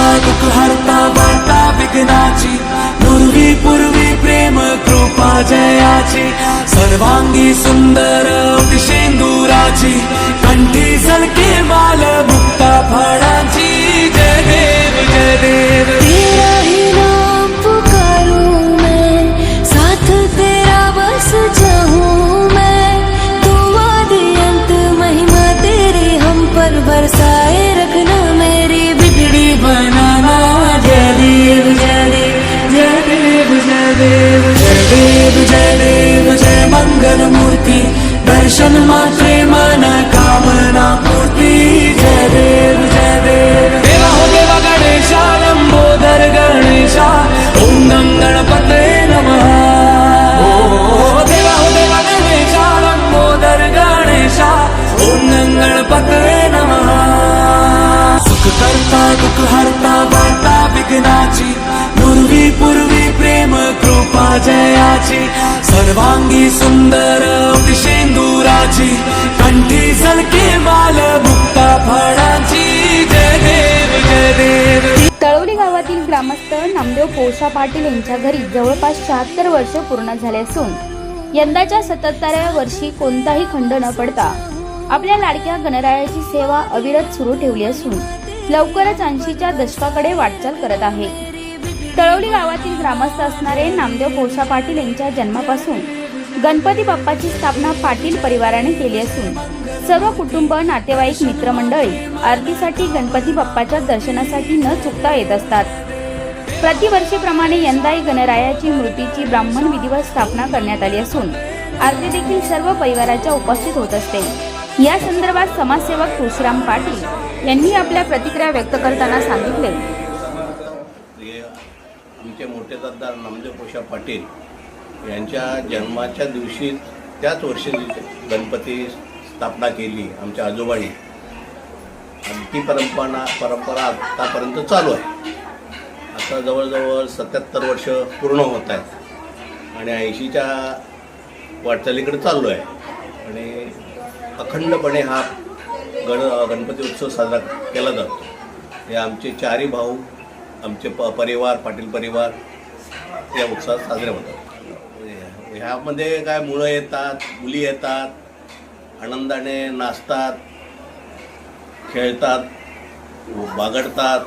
हरता हरता वाटा विघ्नाची. पूर्वी पूर्वी प्रेम कृपा जयाची. सर्वांगी सुंदर सिंदूराची कंठी सलके बाल जयाची सर्वांगी सुंदर शेंदुराची कंठी सलके माल मुक्ता फळाची. जय देव जय देव. तळवली गावातील ग्रामस्थ नामदेव पोषा पाटील यांच्या घरी जवळपास शहात्तर वर्ष पूर्ण झाले असून यंदाच्या सत्तराव्या वर्षी कोणताही खंड न पडता आपल्या लाडक्या गणरायाची सेवा अविरत सुरू ठेवली असून लवकरच ऐंशीच्या दशकाकडे वाटचाल करत आहे. तळवली गावातील ग्रामस्थ असणारे नामदेव कोळसा पाटील यांच्या जन्मापासून गणपती बाप्पाची स्थापना पाटील परिवाराने केली असून सर्व कुटुंब नातेवाईक मित्रमंडळी आरतीसाठी गणपती बाप्पाच्या दर्शनासाठी न चुकता येत असतात. प्रतिवर्षीप्रमाणे यंदाही गणरायाची मूर्तीची ब्राह्मण विधिवत स्थापना करण्यात आली असून आरती देखील सर्व परिवाराच्या उपस्थित होत असते. या संदर्भात समाजसेवक तुळशीराम पाटील यांनी आपल्या प्रतिक्रिया व्यक्त करताना सांगितले आमचे मोठे नामदेव पोषा पाटील यांच्या जन्माच्या दिवशी त्याच वर्षी गणपती स्थापना केली आमच्या आजोबांनी. आणि ती परंपरा परंपरा आत्तापर्यंत चालू आहे. आता जवळजवळ सत्याहत्तर वर्ष पूर्ण होत आहेत. आणि ऐंशीच्या वाटचालीकडे चाललो आहे. आणि अखंडपणे हा गण गणपती उत्सव साजरा केला जातो. हे आमचे चारही भाऊ आमचे प परिवार पाटील परिवार या उत्सवात साजरे होतात. ह्यामध्ये काय मुलं येतात मुली येतात आनंदाने नाचतात खेळतात बागडतात.